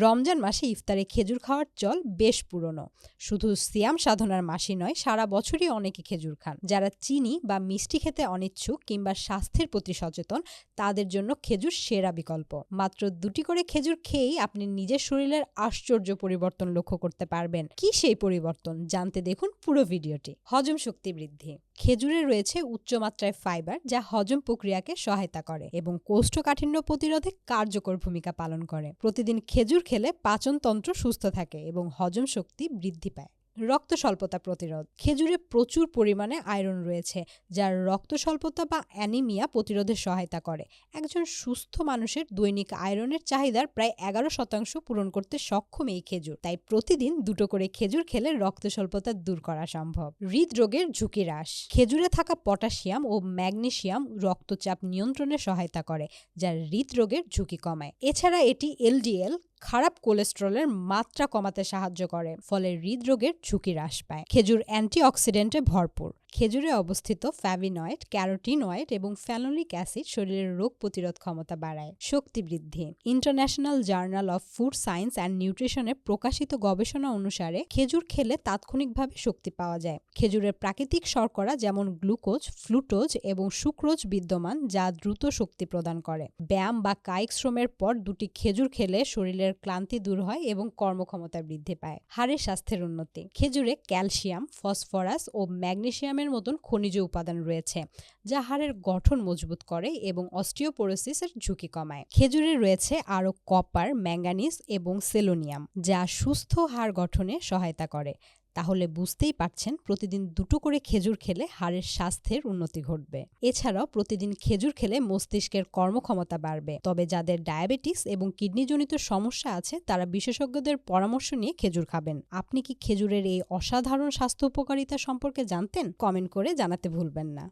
রমজান মাসে ইফতারে খেজুর খাওয়ার চল বেশ পুরনো। শুধু সিয়াম সাধনার মাসই নয়, সারা বছরই অনেকে খেজুর খান। যারা চিনি বা মিষ্টি খেতে অনিচ্ছুক কিংবা স্বাস্থ্যের প্রতি সচেতন, তাদের জন্য খেজুর সেরা বিকল্প। মাত্র দুটি করে খেজুর খেয়েই আপনি নিজের শরীরের আশ্চর্য পরিবর্তন লক্ষ্য করতে পারবেন। কি সেই পরিবর্তন? জানতে দেখুন পুরো ভিডিওটি। হজম শক্তি বৃদ্ধি। খেজুরে রয়েছে উচ্চমাত্রায় ফাইবার, যা হজম প্রক্রিয়াকে সহায়তা করে এবং কোষ্ঠকাঠিন্য প্রতিরোধে কার্যকর ভূমিকা পালন করে। প্রতিদিন খেজুর খেলে পাচনতন্ত্র সুস্থ থাকে এবং হজম শক্তি বৃদ্ধি পায়। রক্ত স্বল্পতা প্রতিরোধ। খেজুরে প্রচুর পরিমাণে আয়রন রয়েছে যা রক্ত স্বল্পতা বা অ্যানিমিয়া প্রতিরোধে সহায়তা করে। একজন সুস্থ মানুষের দৈনিক আয়রনের চাহিদার প্রায় এগারো শতাংশ পূরণ করতে সক্ষম এই খেজুর। তাই প্রতিদিন দুটো করে খেজুর খেলে রক্ত স্বল্পতা দূর করা সম্ভব। হৃদরোগের ঝুঁকি হ্রাস। খেজুরে থাকা পটাশিয়াম ও ম্যাগনেশিয়াম রক্তচাপ নিয়ন্ত্রণে সহায়তা করে যা হৃদরোগের ঝুঁকি কমায়। এছাড়া এটি এলডিএল খারাপ কোলেস্ট্রলের মাত্রা কমাতে সাহায্য করে ফলে হৃদরোগের ঝুঁকি হ্রাস পায়। খেজুর অ্যান্টিঅক্সিডেন্টে ভরপুর। খেজুরে অবস্থিত ফ্যাভিনয়েড, ক্যারোটিনয়েড এবং ফ্যানোলিক অ্যাসিড শরীরের রোগ প্রতিরোধ ক্ষমতা বাড়ায়। শক্তি বৃদ্ধি। International journal of food science and নিউট্রিশনে প্রকাশিত গবেষণা অনুসারে খেজুর খেলে তাৎক্ষণিকভাবে শক্তি পাওয়া যায়। খেজুরের প্রাকৃতিক শর্করা যেমন গ্লুকোজ, ফ্লুটোজ এবং সুক্রোজ বিদ্যমান, যা দ্রুত শক্তি প্রদান করে। ব্যায়াম বা কায়িক শ্রমের পর দুটি খেজুর খেলে শরীরের ক্লান্তি দূর হয় এবং কর্মক্ষমতা বৃদ্ধি পায়। হাড়ের স্বাস্থ্যের উন্নতি। খেজুরে ক্যালসিয়াম, ফসফরাস ও ম্যাগনেসিয়ামের মতন খনিজ উপাদান রয়েছে, যা হাড়ের গঠন মজবুত করে এবং অস্টিওপোরোসিসের ঝুঁকি কমায়। খেজুরে রয়েছে আরও কপার ম্যাঙ্গানিস এবং সেলোনিয়াম, যা সুস্থ হাড় গঠনে সহায়তা করে। তাহলে বুঝতেই পারছেন প্রতিদিন দুটো করে খেজুর খেলে হাড়ের স্বাস্থ্যের উন্নতি ঘটবে। এছাড়াও প্রতিদিন খেজুর খেলে মস্তিষ্কের কর্মক্ষমতা বাড়বে। তবে যাদের ডায়াবেটিস এবং কিডনিজনিত সমস্যা আছে, তারা বিশেষজ্ঞদের পরামর্শ নিয়ে খেজুর খাবেন। আপনি কি খেজুরের এই অসাধারণ স্বাস্থ্য উপকারিতা সম্পর্কে জানতেন? কমেন্ট করে জানাতে ভুলবেন না।